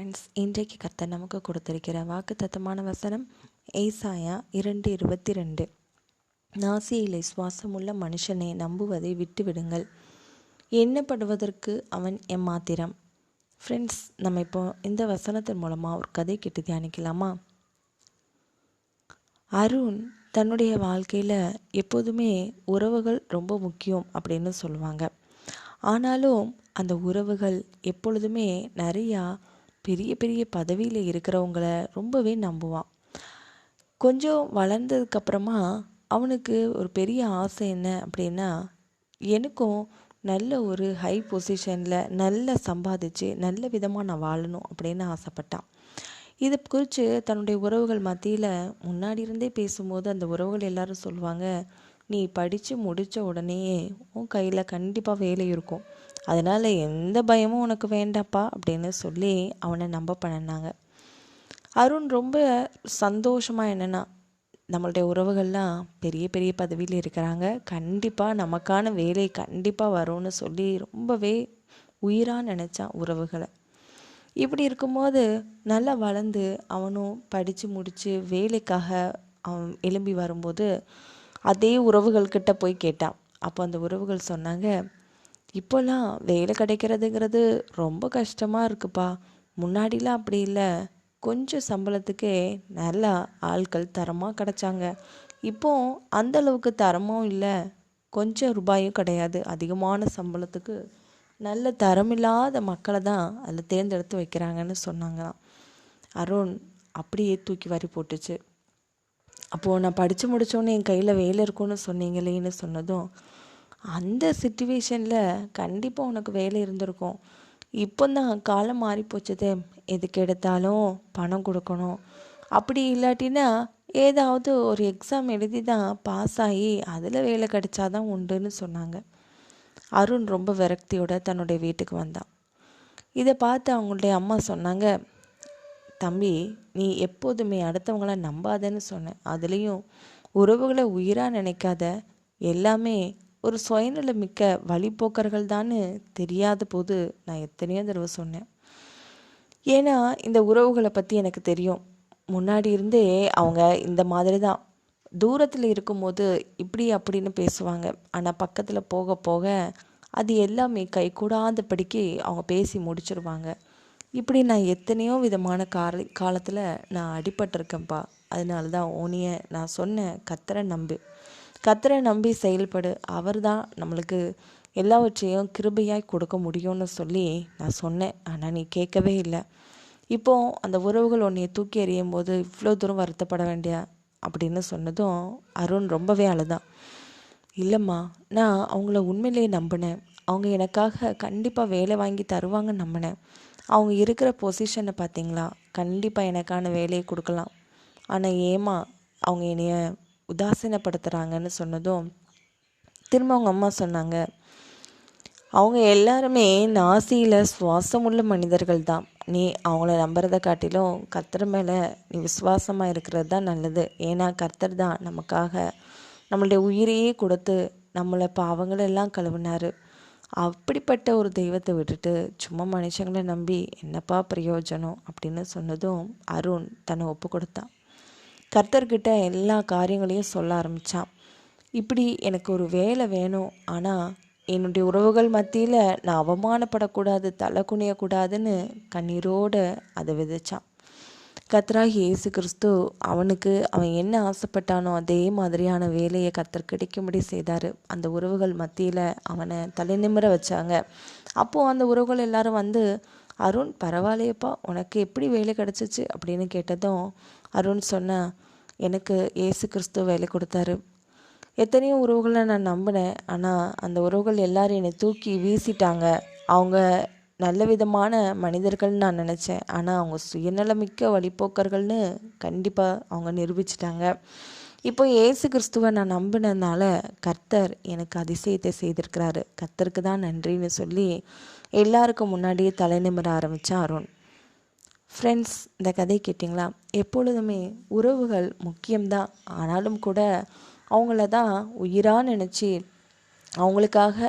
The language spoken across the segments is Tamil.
ஃப்ரெண்ட்ஸ் இன்றைக்கு கர்த்தர் நமக்கு கொடுத்திருக்கிற வாக்கு தத்தமான வசனம் ஏசாயா இரண்டு இருபத்தி ரெண்டு நாசியிலே சுவாசமுள்ள மனுஷனை நம்புவதை விட்டுவிடுங்கள். எண்ணப்படுவதற்கு அவன் எம்மாத்திரம். ஃப்ரெண்ட்ஸ் நம்ம இப்போ இந்த வசனத்தின் மூலமாக ஒரு கதை கேட்டு தியானிக்கலாமா? அருண் தன்னுடைய வாழ்க்கையில் எப்போதுமே உறவுகள் ரொம்ப முக்கியம் அப்படின்னு சொல்லுவாங்க. ஆனாலும் அந்த உறவுகள் எப்பொழுதுமே நிறையா பெரிய பெரிய பதவியில் இருக்கிறவங்கள ரொம்பவே நம்புவான். கொஞ்சம் வளர்ந்ததுக்கப்புறமா அவனுக்கு ஒரு பெரிய ஆசை என்ன அப்படின்னா எனக்கும் நல்ல ஒரு ஹை பொசிஷனில் நல்ல சம்பாதிச்சு நல்ல விதமாக நான் வாழணும் அப்படின்னு ஆசைப்பட்டான். இதை குறித்து தன்னுடைய உறவுகள் மத்தியில் முன்னாடி இருந்தே பேசும்போது அந்த உறவுகள் எல்லாரும் சொல்லுவாங்க நீ படித்து முடித்த உடனேயே உன் கையில் கண்டிப்பாக வேலை இருக்கும். அதனால் எந்த பயமும் உனக்கு வேண்டாப்பா அப்படின்னு சொல்லி அவனை நம்ப பண்ணினாங்க. அருண் ரொம்ப சந்தோஷமாக என்னென்னா நம்மளுடைய உறவுகள்லாம் பெரிய பெரிய பதவியில் இருக்கிறாங்க. கண்டிப்பாக நமக்கான வேலை கண்டிப்பாக வரும்னு சொல்லி ரொம்பவே உயிராக நினச்சான் உறவுகளை. இப்படி இருக்கும்போது நல்லா வளர்ந்து அவனும் படித்து முடித்து வேலைக்காக அவன் எழும்பி வரும்போது அதே உறவுகள்கிட்ட போய் கேட்டான். அப்போ அந்த உறவுகள் சொன்னாங்க இப்போல்லாம் வேலை கிடைக்கிறதுங்கிறது ரொம்ப கஷ்டமாக இருக்குப்பா. முன்னாடிலாம் அப்படி இல்லை. கொஞ்சம் சம்பளத்துக்கே நல்லா ஆட்கள் தரமாக கிடச்சாங்க. இப்போ அந்த அளவுக்கு தரமும் இல்லை. கொஞ்சம் ரூபாயும் கிடையாது. அதிகமான சம்பளத்துக்கு நல்ல தரமில்லாத மக்களை தான் அதில் தேர்ந்தெடுத்து வைக்கிறாங்கன்னு சொன்னாங்களாம். அருண் அப்படியே தூக்கி வாரி போட்டுச்சு. அப்போது நான் படித்து முடித்தோன்னே என் கையில் வேலை இருக்கும்னு சொன்னீங்களேன்னு சொன்னதும் அந்த சுச்சுவேஷனில் கண்டிப்பாக உனக்கு வேலை இருந்திருக்கும். இப்போ தான் காலம் மாறி போச்சது. எதுக்கு எடுத்தாலும் பணம் கொடுக்கணும். அப்படி இல்லாட்டினா ஏதாவது ஒரு எக்ஸாம் எழுதி தான் பாஸ் ஆகி அதில் வேலை கிடைச்சாதான் உண்டுன்னு சொன்னாங்க. அருண் ரொம்ப விரக்தியோட தன்னுடைய வீட்டுக்கு வந்தான். இதை பார்த்து அவங்களுடைய அம்மா சொன்னாங்க தம்பி நீ எப்போதுமே அடுத்தவங்கள நம்பாதன்னு சொன்னேன் அதுலேயும் உறவுகளை உயிராக நினைக்காத. எல்லாமே ஒரு சுயநலமிக்க வழிபோக்கர்கள் தான் தெரியாத போது நான் எத்தனையோ தடவை சொன்னேன். ஏன்னா இந்த உறவுகளை பற்றி எனக்கு தெரியும். முன்னாடி இருந்தே அவங்க இந்த மாதிரி தான் தூரத்தில் இருக்கும்போது இப்படி அப்படின்னு பேசுவாங்க. ஆனால் பக்கத்தில் போக போக அது எல்லாமே கை கூடாதபடிக்கு அவங்க பேசி முடிச்சிருவாங்க. இப்படி நான் எத்தனையோ விதமான கால காலத்தில் நான் அடிபட்டிருக்கேன்ப்பா அதனால தான் உனிய நான் சொன்னேன் கத்தரை நம்பு. கத்தரை நம்பி செயல்படு. அவர் தான் நம்மளுக்கு எல்லாவற்றையும் கிருபையாய் கொடுக்க முடியும்னு சொல்லி நான் சொன்னேன். ஆனால் நீ கேட்கவே இல்லை. இப்போ அந்த உறவுகள் உன்னைய தூக்கி எறியும் போது இவ்வளோ தூரம் வருத்தப்பட வேண்டிய? அப்படின்னு சொன்னதும் அருண் ரொம்பவே அழுதான். இல்லைம்மா நான் அவங்கள உண்மையிலேயே நம்பினேன். அவங்க எனக்காக கண்டிப்பாக வேலை வாங்கி தருவாங்கன்னு நம்பினேன். அவங்க இருக்கிற பொசிஷனை பார்த்தீங்களா கண்டிப்பாக எனக்கான வேலையை கொடுக்கலாம். ஆனால் ஏமா அவங்க என்னைய உதாசீனப்படுத்துகிறாங்கன்னு சொன்னதும் திரும்ப அவங்க அம்மா சொன்னாங்க அவங்க எல்லாருமே நாசியில் சுவாசமுள்ள மனிதர்கள் தான். நீ அவங்கள நம்புறதை காட்டிலும் கர்த்தர் மேலே நீ விசுவாசமாக இருக்கிறது தான் நல்லது. ஏன்னா கர்த்தர் தான் நமக்காக நம்மளுடைய உயிரையே கொடுத்து நம்மளை பாவங்களெல்லாம் கழுவினார். அப்படிப்பட்ட ஒரு தெய்வத்தை விட்டுட்டு சும்மா மனுஷங்களை நம்பி என்னப்பா பிரயோஜனம்? அப்படின்னு சொன்னதும் அருண் தன்னை ஒப்பு கொடுத்தான் கர்த்தர்கிட்ட எல்லா காரியங்களையும் சொல்ல ஆரம்பித்தான் இப்படி எனக்கு ஒரு வேலை வேணும். ஆனால் என்னுடைய உறவுகள் மத்தியில் நான் அவமானப்படக்கூடாது தலை குனியக்கூடாதுன்னு கண்ணீரோடு அதை விதைச்சான். கத்ராகி இயேசு கிறிஸ்து அவனுக்கு அவன் என்ன ஆசைப்பட்டானோ அதே மாதிரியான வேலையை கத்தர் கிடைக்கும்படி செய்தார். அந்த உறவுகள் மத்தியில் அவனை தலைநிமிர வச்சாங்க. அப்போது அந்த உறவுகள் எல்லாரும் வந்து அருண் பரவாயில்லையப்பா உனக்கு எப்படி வேலை கிடச்சிச்சு? அப்படின்னு கேட்டதும் அருண் சொன்ன எனக்கு ஏசு கிறிஸ்துவ வேலை கொடுத்தாரு. எத்தனையோ உறவுகளை நான் நம்பினேன். ஆனால் அந்த உறவுகள் எல்லாரும் என்னை தூக்கி வீசிட்டாங்க. அவங்க நல்ல விதமான மனிதர்கள்னு நான் நினச்சேன். ஆனால் அவங்க சுயநலமிக்க வழிபோக்கர்கள்னு கண்டிப்பாக அவங்க நிரூபிச்சிட்டாங்க. இப்போ ஏசு கிறிஸ்துவை நான் நம்பினதுனால கர்த்தர் எனக்கு அதிசயத்தை செய்திருக்கிறாரு. கர்த்தருக்கு தான் நன்றின்னு சொல்லி எல்லாருக்கும் முன்னாடியே தலை நிமிர ஆரம்பித்தான் அருண். ஃப்ரெண்ட்ஸ் இந்த கதை கேட்டிங்களா? எப்பொழுதுமே உறவுகள் முக்கியம்தான். ஆனாலும் கூட அவங்கள தான் உயிராக நினச்சி அவங்களுக்காக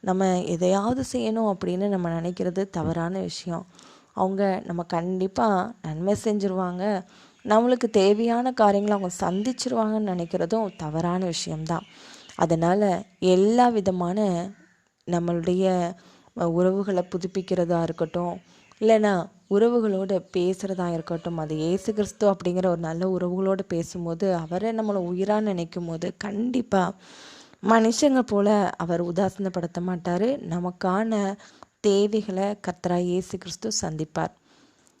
நம்ம எதையாவது செய்யணும் அப்படின்னு நம்ம நினைக்கிறது தவறான விஷயம். அவங்க நம்ம கண்டிப்பாக நன்மை செஞ்சுருவாங்க. நம்மளுக்கு தேவையான காரியங்களை அவங்க சந்திச்சிருவாங்கன்னு நினைக்கிறதும் தவறான விஷயம்தான். அதனால் எல்லா விதமான நம்மளுடைய உறவுகளை புதுப்பிக்கிறதா இருக்கட்டும் இல்லைன்னா உறவுகளோடு பேசுகிறதா இருக்கட்டும் அது ஏசு கிறிஸ்து அப்படிங்கிற ஒரு நல்ல உறவுகளோடு பேசும்போது அவரை நம்மளை உயிராக நினைக்கும் போது கண்டிப்பாக மனுஷங்க போல் அவர் உதாசீனப்படுத்த மாட்டார். நமக்கான தேவைகளை கத்ரா இயேசு கிறிஸ்து சந்திப்பார்.